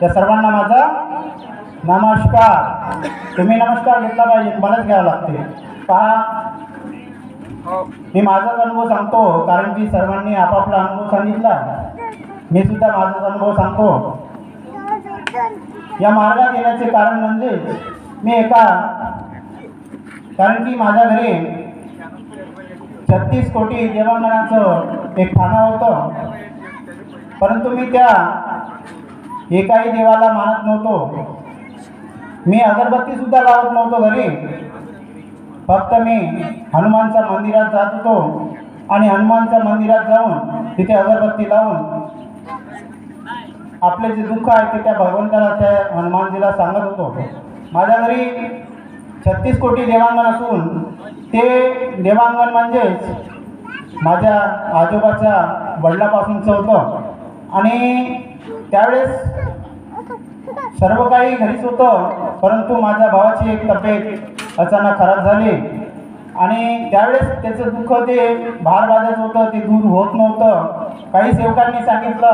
त्या सर्वांना माझा नमस्कार. तुम्ही नमस्कार घेतला पाहिजे मलाच घ्यावं लागते. पहा मी माझाच अनुभव सांगतो कारण की सर्वांनी आपापला अनुभव सांगितला. मी सुद्धा माझाच अनुभव सांगतो. या मार्गात येण्याचे कारण म्हणजे मी एका कारण की माझ्या घरी छत्तीस कोटी देवांगणाचं एक ठाणं होतं. परंतु मी त्या एकाही देवाला मानत नव्हतो. मी अगरबत्ती सुद्धा लावत नव्हतो घरी. फक्त मी हनुमानच्या मंदिरात जात होतो आणि हनुमानच्या मंदिरात जाऊन तिथे अगरबत्ती लावून आपले जे दुःख आहे ते त्या भगवंताला त्या हनुमानजीला सांगत होतो. माझ्या घरी छत्तीस कोटी देवांगण असून ते देवांगण म्हणजेच माझ्या आजोबाच्या वडिलापासूनचं होतं. आणि त्यावेळेस सर्व काही घरीच होतं परंतु माझ्या भावाची एक तब्येत अचानक खराब झाली. आणि त्यावेळेस त्याचं दुःख ते भार बाजायचं होतं ते दूर होत नव्हतं. काही सेवकांनी सांगितलं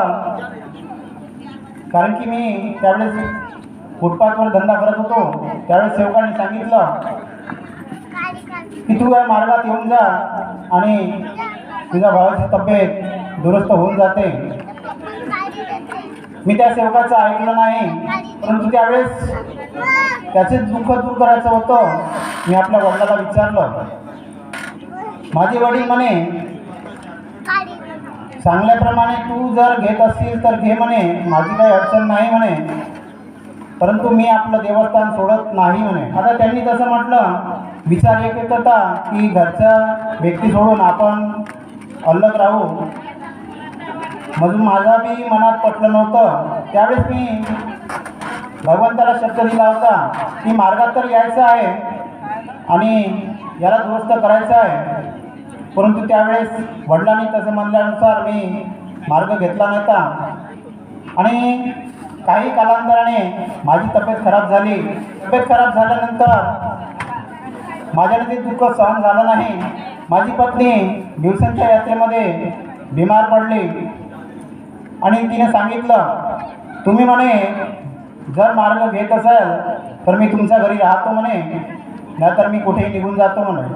कारण की मी त्यावेळेस फुटपाथवर धंदा करत होतो त्यावेळेस सेवकांनी सांगितलं की तू या मार्गात येऊन जा आणि तुझ्या भावाची तब्येत दुरुस्त होऊन जाते. मी त्या सेवकाचं ऐकलं नाही परंतु त्यावेळेस त्याचे दुःख दूर करायचं होतं. मी आपल्या वडिलाला विचारलं. माझे वडील म्हणे चांगल्याप्रमाणे तू जर घेत असशील तर घे म्हणे माझी काही अडचण नाही म्हणे. परंतु मी आपलं देवस्थान सोडत नाही म्हणे. आता त्यांनी तसं म्हटलं. विचार एक येत होता की घरच्या व्यक्ती सोडून आपण अलग राहू. म्हणून माझा बी मनात पटलं नव्हतं. त्यावेळेस मी भगवंताला शब्द दिला होता की मार्गात तर यायचं आहे आणि याला दुरुस्त करायचं आहे. परंतु त्यावेळेस वडिलांनी तसं म्हणल्यानुसार मी मार्ग घेतला नव्हता. आणि काही कालांतराने माझी तब्येत खराब झाली. तब्येत खराब झाल्यानंतर माझ्याने ते दुःख सहन झालं नाही माझी पत्नी दिवसांच्या यात्रेमध्ये बिमार पडली. आणि तिने सांगितलं तुम्ही म्हणे जर मार्ग घेत असाल तर मी तुमच्या घरी राहतो म्हणे नाहीतर मी कुठेही निघून जातो म्हणे.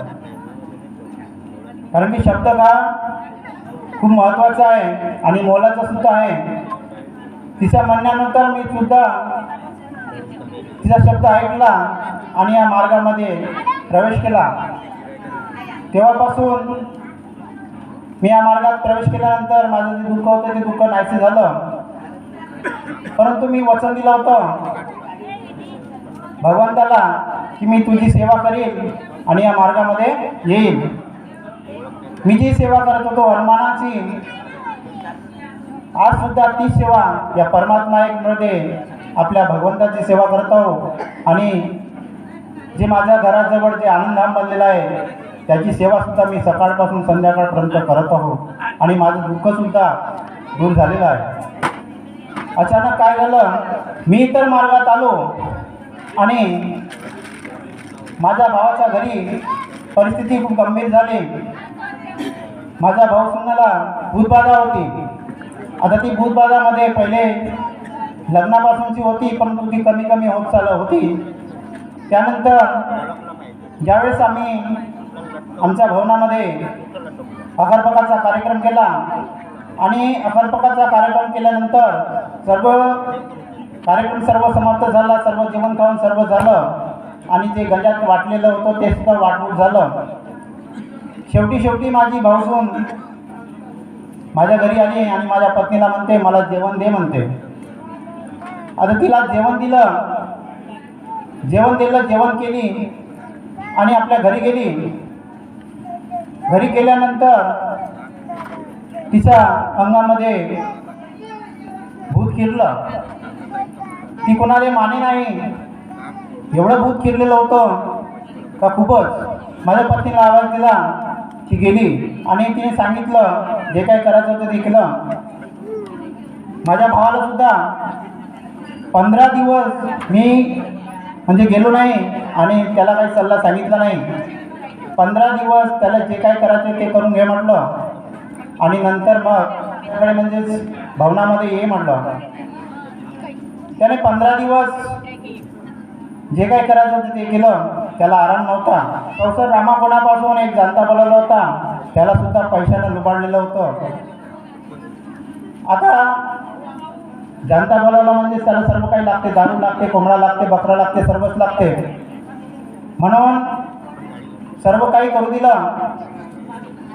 कारण की शब्द का खूप महत्त्वाचा आहे आणि मोलाचा सुद्धा आहे. तिच्या म्हणण्यानंतर मी सुद्धा तिचा शब्द ऐकला आणि या मार्गामध्ये प्रवेश केला. तेव्हापासून मी या मार्गात प्रवेश केल्यानंतर माझं जे दुःख होतं ते दुःख नाहीसे झालं. परंतु मी वचन दिलं होतं. भगवंताला की मी तुझी सेवा करीन आणि या मार्गामध्ये येईल मी जी सेवा करत होतो हनुमानाची आज सुद्धा ती सेवा या परमात्मा एकमध्ये आपल्या भगवंताची सेवा करत. आहो आणि जे माझ्या घराजवळ जे आनंदधाम बनलेलं आहे त्याची सेवा सुद्धा मी सकाळपासून संध्याकाळपर्यंत करत आहो. आणि माझं दुःखसुद्धा दूर झालेलं आहे. अचानक काय झालं? मी तर मार्गात आलो आणि माझ्या भावाच्या घरी परिस्थिती खूप गंभीर झाली. माझा भाऊ सुनाला भूतबाधा होती. आता ती भूतबाधामध्ये पहिले लग्नापासूनची होती परंतु ती कमी कमी होत चाल होती. त्यानंतर ज्यावेळेस आम्ही आमच्या भवनामध्ये अगरबकाचा कार्यक्रम केला. आणि अगरबकाचा कार्यक्रम केल्यानंतर सर्व कार्यक्रम सर्व समाप्त झाला सर्व जेवण खाऊन सर्व झालं. आणि जे गंजात वाटलेलं होतं ते सुद्धा वाटून झालं. शेवटी शेवटी माझी भाऊसून माझ्या घरी आली आणि माझ्या पत्नीला म्हणते मला जेवण दे म्हणते. आता तिला जेवण दिलं. जेवण दिलं जेवण केली. आणि आपल्या घरी गेली. घरी गेल्यानंतर तिच्या अंगामध्ये भूत किरलं ती कोणाला माने नाही. एवढं भूत किरलेलं होतं का खूपच? माझ्या पत्नीला आवाज दिला ती गेली. आणि तिने सांगितलं जे काही करायचं होतं ते केलं. माझ्या भावाला सुद्धा पंधरा दिवस मी म्हणजे गेलो नाही आणि त्याला काही सल्ला सांगितला नाही. पंधरा दिवस त्याला जे काय करायचं ते करून घे म्हटलं. आणि नंतर मग म्हणजेच भवनामध्ये ये म्हटलं. त्याने पंधरा दिवस जे काही करायचं होतं ते केलं. त्याला आराम नव्हता. संसद रामाकोणापासून एक जनता बोलावला होता. त्याला सुद्धा पैशानं लुबाडलेलं होतं. आता जनता बोलावला म्हणजे त्याला सर्व काही लागते. दारू लागते कोंबडा लागते बकरा लागते सर्वच लागते. म्हणून सर्व काही करू दिला.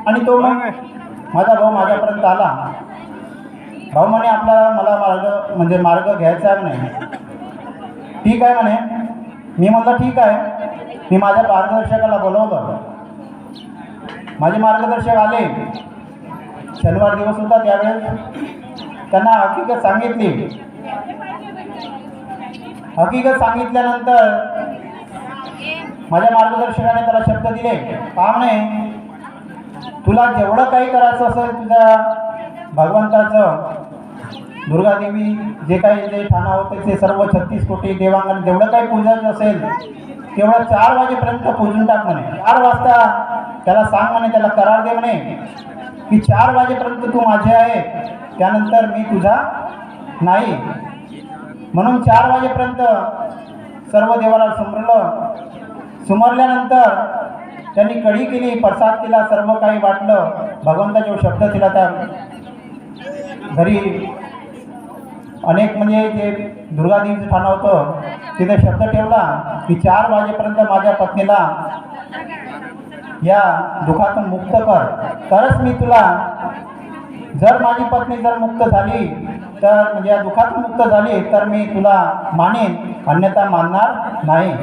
आणि तो मग माझा भाऊ माझ्यापर्यंत आला. भाऊ म्हणे आपला मला मार्ग म्हणजे मार्ग घ्यायचा आहे म्हणे. ठीक आहे म्हणे. मी म्हटलं ठीक आहे. मी माझ्या मार्गदर्शकाला बोलवलं. माझे मार्गदर्शक आले. शनिवार दिवस होता त्यावेळेस. त्यांना हकीकत सांगितली. हकीकत सांगितल्यानंतर माझ्या मार्गदर्शकाने त्याला शब्द दिले. पाहुणे तुला जेवढं काही करायचं असेल तुझ्या भगवंताचं दुर्गादेवी जे काही जे ठाणं होते ते सर्व छत्तीस कोटी देवांगण जेवढं काही पूजायचं असेल तेवढं चार वाजेपर्यंत पूजून टाक म्हणे. चार वाजता त्याला सांग म्हणे त्याला करार दे म्हणे की चार वाजेपर्यंत तू माझे आहे त्यानंतर मी तुझा नाही. म्हणून चार वाजेपर्यंत सर्व देवाला समरलं सुमरल्यानंतर त्यांनी कडी केली प्रसाद केला सर्व काही वाटलं. भगवंताचे शब्द दिला त्या घरी अनेक म्हणजे जे दुर्गादेवीचं ठाणं होतं तिथे शब्द ठेवला की चार वाजेपर्यंत माझ्या पत्नीला या दुखातून मुक्त कर. तरच मी तुला जर माझी पत्नी जर मुक्त झाली तर म्हणजे या दुःखातून मुक्त झाली तर मी तुला मानेन अन्यथा मानणार नाही.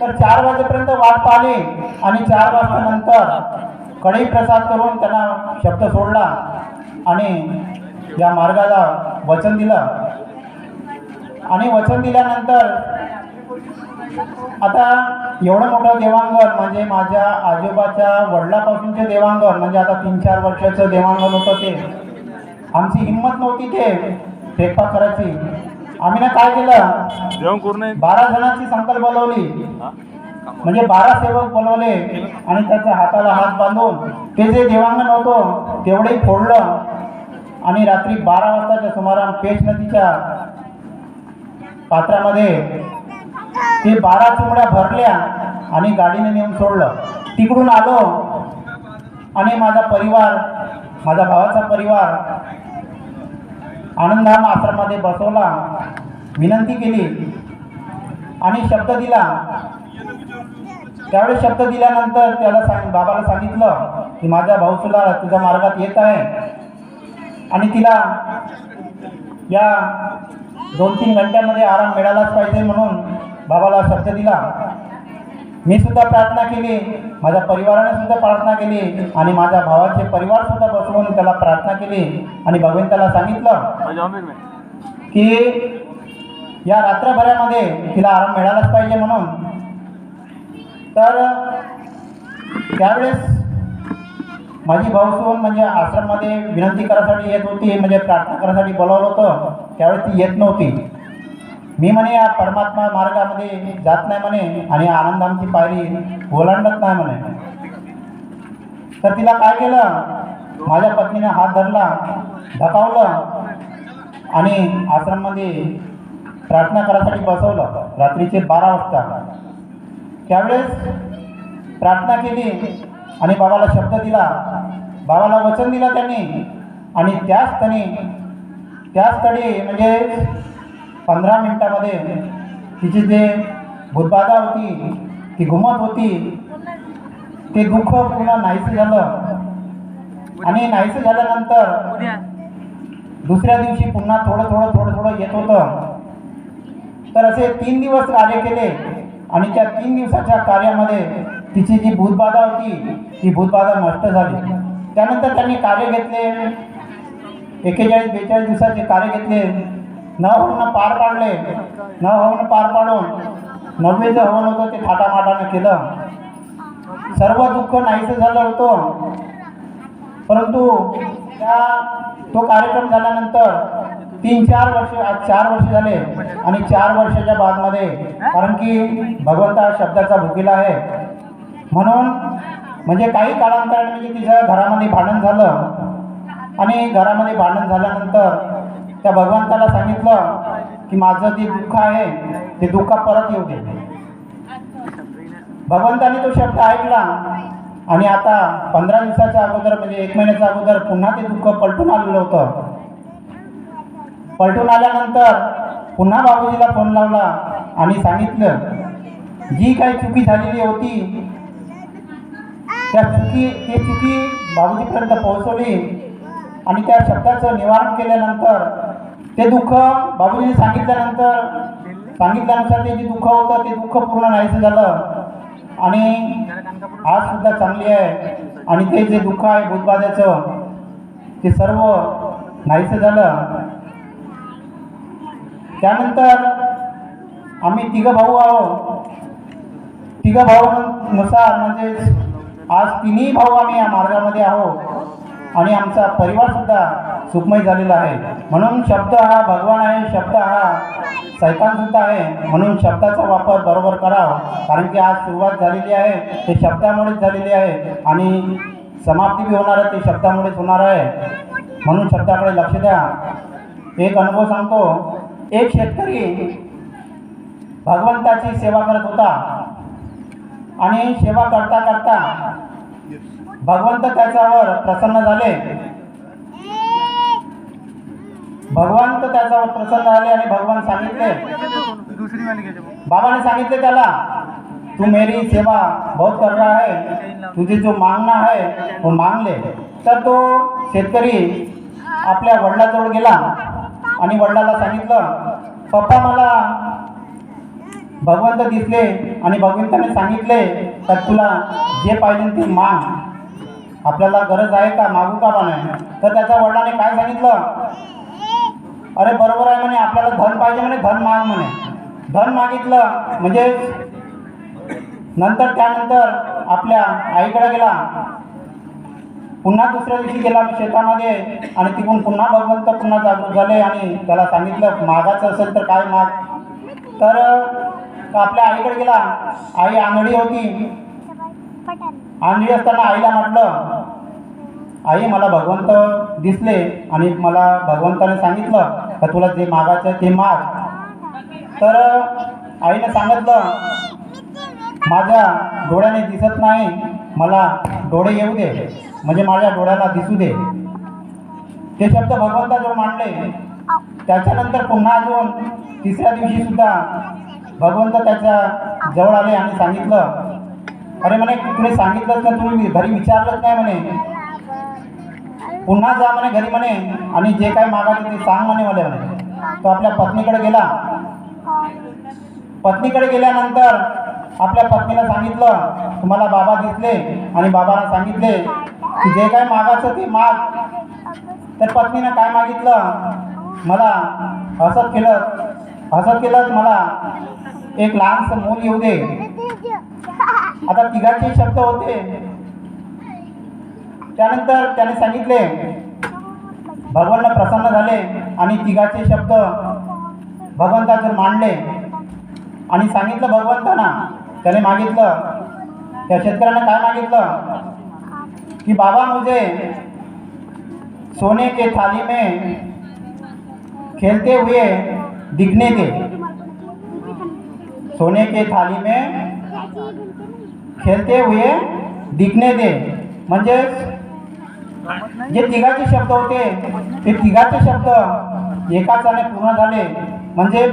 तर चार वाजेपर्यंत वाट पाहिली आणि चार वाजल्यानंतर कढई प्रसाद करून त्यांना शब्द सोडला आणि या मार्गाला वचन दिलं. आणि वचन दिल्यानंतर आता एवढं मोठं देवांगण म्हणजे माझ्या आजोबाच्या वडिलापासूनचे देवांगण म्हणजे आता तीन चार वर्षाचं देवांगण होतं ते. आमची हिंमत नव्हती ते. फेकपाक करायची. आम्ही ना काय केलं? बारा जणांची संकल्प बोलवली. म्हणजे बारा सेवक बोलवले आणि त्याच्या हाताला हात बांधून ते जे देवांगण होतं तेवढे फोडलं. आणि रात्री बारा वाजताच्या सुमारास पेच नदीच्या पात्रामध्ये ते बारा चुमड्या भरल्या आणि गाडीने नेऊन सोडलं. तिकडून आलो आणि माझा परिवार माझा भावाचा परिवार आनंदधाम आश्रमामध्ये बसवला विनंती केली आणि शब्द दिला. त्यावेळेस शब्द दिल्यानंतर त्याला सांग बाबाला सांगितलं की माझा भाऊ तुला तुझ्या मार्गात येत आहे. आणि तिला या दोन तीन घंट्यामध्ये आराम मिळालाच पाहिजे म्हणून बाबाला शब्द दिला. मी सुद्धा प्रार्थना केली माझ्या परिवाराने सुद्धा प्रार्थना केली आणि माझ्या भावाचे परिवार सुद्धा जाऊन त्याला प्रार्थना केली आणि भगवंताला सांगितलं की या रात्रभरामध्ये तिला आराम मिळालाच पाहिजे म्हणून. तर त्यावेळेस माझी भाऊसून म्हणजे आश्रममध्ये विनंती करायसाठी येत होती म्हणजे प्रार्थना करायसाठी बोलावलं होतं. त्यावेळेस ती येत नव्हती. मी म्हणे या परमात्मा मार्गामध्ये जात नाही म्हणे आणि आनंदांची पायरी ओलांडत नाही म्हणे. तर तिला काय केलं? माझ्या पत्नीने हात धरला धकावलं आणि आश्रममध्ये प्रार्थना करायसाठी बसवलं. रात्रीचे बारा वाजता. त्यावेळेस प्रार्थना केली आणि बाबाला शब्द दिला. बाबाला वचन दिलं त्यांनी. आणि त्याच त्यांनी त्याच स्थळी म्हणजे पंधरा मिनिटामध्ये तिची जे भूतबाधा होती ती घुमत होती ते दुःख पुन्हा नाहीसे झालं. आणि नाहीसं झाल्यानंतर दुसऱ्या दिवशी पुन्हा थोडं थोडं थोडं थोडं येत होतं. तर असे तीन दिवस कार्य केले आणि त्या तीन दिवसाच्या कार्यामध्ये तिची जी भूतबाधा होती ती भूतबाधा नष्ट झाली. त्यानंतर त्यांनी कार्य घेतले. एकेचाळीस बेचाळीस दिवसाचे कार्य घेतले. न होऊन पार पाडले. न होऊन पार पाडून नववेचं हवन होतं ते थाटामाटानं केलं. सर्व दुःख नाहीसं झालं होतं. परंतु त्या तो कार्यक्रम झाल्यानंतर तीन चार वर्ष आज चार वर्ष झाले आणि चार वर्षाच्या बादमध्ये कारण की भगवंता शब्दाचा भुकीला आहे. म्हणून म्हणजे काही कालांतराने म्हणजे तिचं घरामध्ये भांडण झालं. आणि घरामध्ये भांडण झाल्यानंतर त्या भगवंताला सांगितलं की माझं जे दुःख आहे ते दुःख परत येऊ दे. भगवंताने तो शब्द ऐकला. आणि आता पंधरा दिवसाच्या अगोदर म्हणजे एक महिन्याच्या अगोदर पुन्हा ते दुःख पलटून आलेलं होतं. पलटून आल्यानंतर पुन्हा बाबूजीला फोन लावला आणि सांगितलं जी काही चुकी झालेली होती त्या चुकी ती चुकी बाबूजीपर्यंत पोहोचवली आणि त्या शब्दाचं निवारण केल्यानंतर ते दुःख बाबूजीने सांगितल्यानंतर सांगितल्यानुसार ते जे दुःख होतं ते दुःख पूर्ण नाहीसं झालं. आणि आज सुद्धा चांगली आहे. आणि ते जे दुःख आहे भूतबाधाचं ते सर्व नाहीसं झालं. त्यानंतर आम्ही तिघं भाऊ आहोत. तिघं भाऊनुसार म्हणजे आज तिन्ही भाऊ आम्ही या मार्गामध्ये आहोत. आणि आमचा परिवारसुद्धा सुखमय झालेला आहे. म्हणून शब्द हा भगवान आहे शब्द हा सैतान सुद्धा आहे. म्हणून शब्दाचा वापर बरोबर करावा. कारण की आज सुरुवात झालेली आहे ते शब्दामुळेच झालेली आहे आणि समाप्ती बी होणार आहे ते शब्दामुळेच होणार आहे. म्हणून शब्दाकडे लक्ष द्या. एक अनुभव सांगतो. एक शेतकरी भगवंताची सेवा करत होता. आणि सेवा करता करता भगवंत त्याच्यावर प्रसन्न झाले. भगवंत त्याच्यावर प्रसन्न झाले आणि भगवान सांगितले. बाबाने सांगितले त्याला तू मेरी सेवा बहुत कर रहा है तुझे जो मागना है वो मांग ले. तर तो शेतकरी आपल्या वडिलाजवळ गेला आणि वडिलाला सांगितलं पप्पा मला भगवंत दिसले आणि भगवंताने सांगितले तर तुला जे पाहिजे ते माग. आपल्याला गरज आहे का? मागू का पण आहे तर त्याच्या वडिलाने काय सांगितलं? अरे बरोबर आहे म्हणे आपल्याला धन पाहिजे म्हणे धन माग म्हणे. धन मागितलं म्हणजे नंतर त्यानंतर आपल्या आईकडे गेला. पुन्हा दुसऱ्या दिवशी गेला शेतामध्ये आणि तिकडून पुन्हा भगवंत पुन्हा जागृत झाले आणि त्याला सांगितलं मागाचं असेल तर काय माग? तर आपल्या आईकडे गेला. आई आंधळी होती. आंधळी असताना आईला म्हटलं आई मला भगवंत दिसले आणि मला भगवंताने सांगितलं का तुला जे मागायचं आहे ते माग. तर आईने सांगितलं माझ्या डोळ्याने दिसत नाही मला डोळे येऊ दे. म्हणजे माझ्या डोळ्याला दिसू दे. ते शब्द भगवंताजवळ मांडले त्याच्यानंतर पुन्हा अजून तिसऱ्या दिवशी सुद्धा भगवंत त्याच्याजवळ आले आणि सांगितलं अरे म्हणे तुम्ही सांगितलंच ना तुम्ही घरी विचारलंच नाही म्हणे. पुन्हा जा म्हणे घरी म्हणे. आणि जे काय मागायचं ते सांग म्हणे मला. म्हणे तो आपल्या पत्नीकडे गेला. पत्नीकडे गेल्यानंतर आपल्या पत्नीला सांगितलं तुम्हाला बाबा दिसले आणि बाबाला सांगितले की जे काय मागायचं ते माग. तर पत्नीनं काय मागितलं? मला हसत केलं हसत केलं मला एक लहानसं मूल येऊ दे. आता तिघाचे शब्द होते. त्यानंतर त्याने सांगितले भगवंत प्रसन्न झाले आणि तिघाचे शब्द भगवंताजवळ मांडले आणि सांगितलं भगवंताना त्याने मागितलं त्या शेतकऱ्यानं काय मागितलं? की बाबा मुझे सोने के थाली में खेलते हुए दिखने दे। सोने के थाली में खेलते हुए दिखणे दे। म्हणजे जे तिघाचे शब्द होते ते तिघाचे शब्द एकाचाने पूर्ण झाले. म्हणजे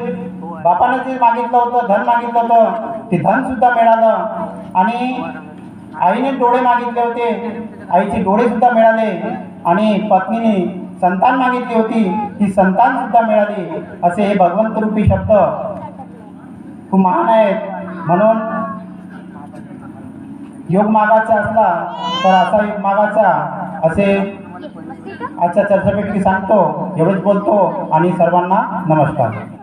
बापाने जे मागितलं होतं धन मागितलं होतं ते धन सुद्धा मिळालं. आणि आईने डोळे मागितले होते आईचे डोळे सुद्धा मिळाले. आणि पत्नीने संतान मागितली होती ती संतान सुद्धा मिळाली. असे हे भगवंत रूपी शब्द खूप महान आहेत. म्हणून योग मागाचा असला तर असा योग मागाचा. असे आजच्या चर्चापैकी सांगतो एवढंच बोलतो आणि सर्वांना नमस्कार.